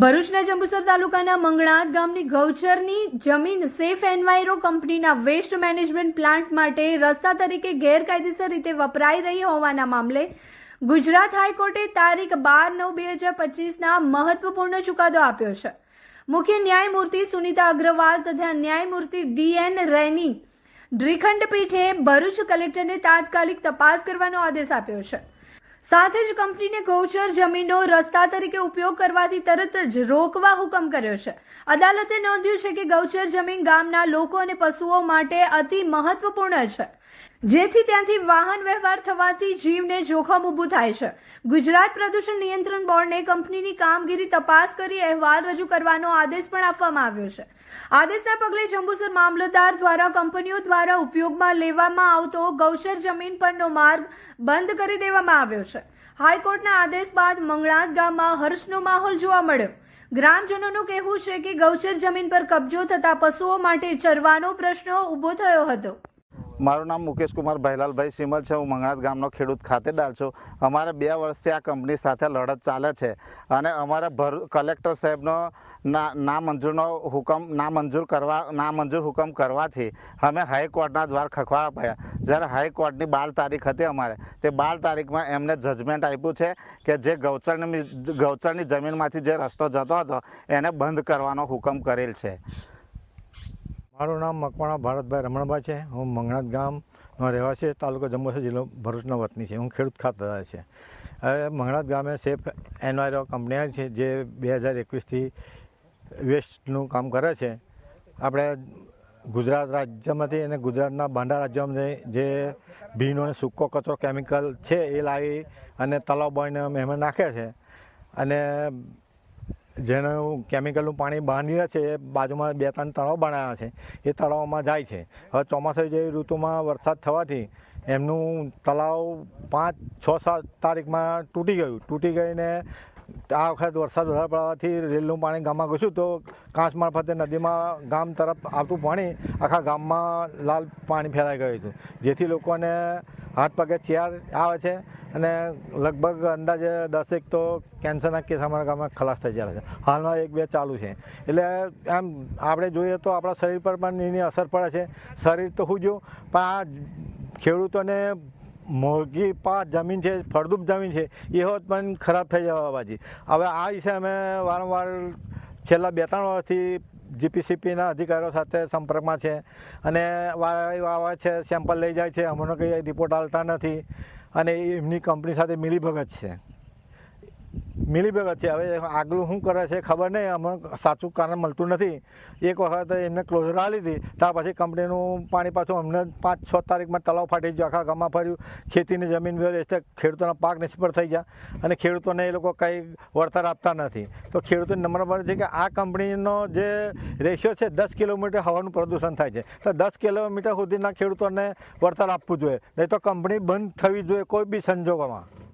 ભરૂચના જંબુસર તાલુકાના મંગળાત ગામની ગૌચરની જમીન સેફ એન્વાયરો કંપનીના વેસ્ટ મેનેજમેન્ટ પ્લાન્ટ માટે રસ્તા તરીકે ગેરકાયદેસર રીતે વપરાઈ રહી હોવાના મામલે ગુજરાત હાઈકોર્ટે તારીખ બાર નવ બે હજાર પચીસના મહત્વપૂર્ણ ચુકાદો આપ્યો છે. મુખ્ય ન્યાયમૂર્તિ સુનિતા અગ્રવાલ તથા ન્યાયમૂર્તિ ડીએન રેની દ્રિખંડ પીઠે ભરૂચ કલેક્ટરને તાત્કાલિક તપાસ કરવાનો આદેશ આપ્યો છે. સાથે જ કંપનીને ગૌચર જમીનનો રસ્તા તરીકે ઉપયોગ કરવાથી તરત જ રોકવા હુકમ કર્યો છે. અદાલતે નોંધ્યું છે કે ગૌચર જમીન ગામના લોકો અને પશુઓ માટે અતિ મહત્વપૂર્ણ છે. જેથી ત્યાંથી વાહન વ્યવહાર થવાથી જીવને જોખમ ઊભું થાય છે. ગુજરાત પ્રદૂષણ નિયંત્રણ બોર્ડને કંપનીની કામગીરી તપાસ કરી અહેવાલ રજૂ કરવાનો આદેશ પણ આપવામાં આવ્યો છે. આદેશના પગલે જંબુસર મામલતદાર દ્વારા કંપનીઓ દ્વારા ઉપયોગમાં લેવામાં આવતો ગૌચર જમીન પરનો માર્ગ બંધ કરી દેવામાં આવ્યો છે. હાઈકોર્ટના આદેશ બાદ મંગળાત ગામમાં હર્ષનો માહોલ જોવા મળ્યો. ગ્રામજનોનું કહેવું છે કે ગૌચર જમીન પર કબજો થતા પશુઓ માટે ચરવાનો પ્રશ્ન ઊભો થયો હતો. મારું નામ મુકેશ કુમાર ભાઈલાલભાઈ સિમલ છે. હું મંગળાત ગામનો ખેડૂત ખાતેદાર છું. અમારે બે વર્ષથી આ કંપની સાથે લડત ચાલે છે અને અમારે ભર, કલેક્ટર સાહેબનો ના, નામંજૂરનો હુકમ, નામંજૂર કરવા, નામંજૂર હુકમ કરવાથી અમે હાઈકોર્ટના દ્વાર ખખવાડા પડ્યા. જ્યારે હાઈકોર્ટની બાર તારીખ હતી અમારે, તે બાર તારીખમાં એમને જજમેન્ટ આપ્યું છે કે જે ગૌચરની ગૌચરની જમીનમાંથી જે રસ્તો જતો હતો, એને બંધ કરવાનો હુકમ કરેલ છે. મારું નામ મકવાણા ભારતભાઈ રમણભાઈ છે. હું મંગણાત ગામનો રહેવાસી, તાલુકો જંબુસર જિલ્લો ભરૂચનો વતની છે. હું ખેડૂત ખાતેદાર છે. હવે મંગણાત ગામે સેફ એનવાયરો કંપની છે, જે બે હજાર એકવીસથી વેસ્ટનું કામ કરે છે. આપણે ગુજરાત રાજ્યમાંથી અને ગુજરાતના બાંડા રાજ્યમાંથી જે ભીનો અને સૂકો કચરો, કેમિકલ છે, એ લાવી અને તલાવ બોઈને એમાં નાખે છે. અને જેનું કેમિકલનું પાણી બાંધી છે, એ બાજુમાં બે ત્રણ તળાવ બનાવ્યા છે. એ તળાવમાં જાય છે. હવે ચોમાસા જેવી ઋતુમાં વરસાદ થવાથી એમનું તળાવ પાંચ, છ, સાત તારીખમાં તૂટી ગયું. તૂટી ગઈને આ વખત વરસાદ વધારે પડવાથી રેલનું પાણી ગામમાં ઘૂસ્યું તો કાંચ મારફતે નદીમાં ગામ તરફ આવતું પાણી આખા ગામમાં લાલ પાણી ફેલાઈ ગયું હતું. જેથી લોકોને હાથ પગે ચિયાર આવે છે અને લગભગ અંદાજે દસેક તો કેન્સરના કેસ અમારા ગામમાં ખલાસ થઈ જાય છે. હાલમાં એક બે ચાલુ છે. એટલે આમ આપણે જોઈએ તો આપણા શરીર પર પણ એની અસર પડે છે. શરીર તો હું જો પણ આ ખેડૂતોને મોંઘી પાક જમીન છે, ફળદ્રુપ જમીન છે, એ હોત પણ ખરાબ થઈ જવા બાજી હવે આ વિશે અમે વારંવાર છેલ્લા બે ત્રણ વર્ષથી જીપીસીપીના અધિકારીઓ સાથે સંપર્કમાં છે અને આવે છે સેમ્પલ લઈ જાય છે હમણાં કંઈ રિપોર્ટ આવતા નથી અને એમની કંપની સાથે મિલીભગત છે. મિલીભગત છે. હવે આગલું શું કરે છે ખબર નહીં. અમને સાચું કારણ મળતું નથી. એક વખત એમને ક્લોઝર આપી દીધી ત્યાર પછી કંપનીનું પાણી પાછું અમને પાંચ છ તારીખમાં તળાવ ફાટી ગયો. આખા ગામમાં ફર્યું. ખેતીની જમીન એટલે ખેડૂતોના પાક નિષ્ફળ થઈ ગયા. અને ખેડૂતોને એ લોકો કંઈ વળતર આપતા નથી. તો ખેડૂતોને નંબર પર છે કે આ કંપનીનો જે રેશિયો છે દસ કિલોમીટર હવાનું પ્રદૂષણ થાય છે. તો દસ કિલોમીટર સુધીના ખેડૂતોને વળતર આપવું જોઈએ. નહીં તો કંપની બંધ થવી જોઈએ કોઈ બી સંજોગોમાં.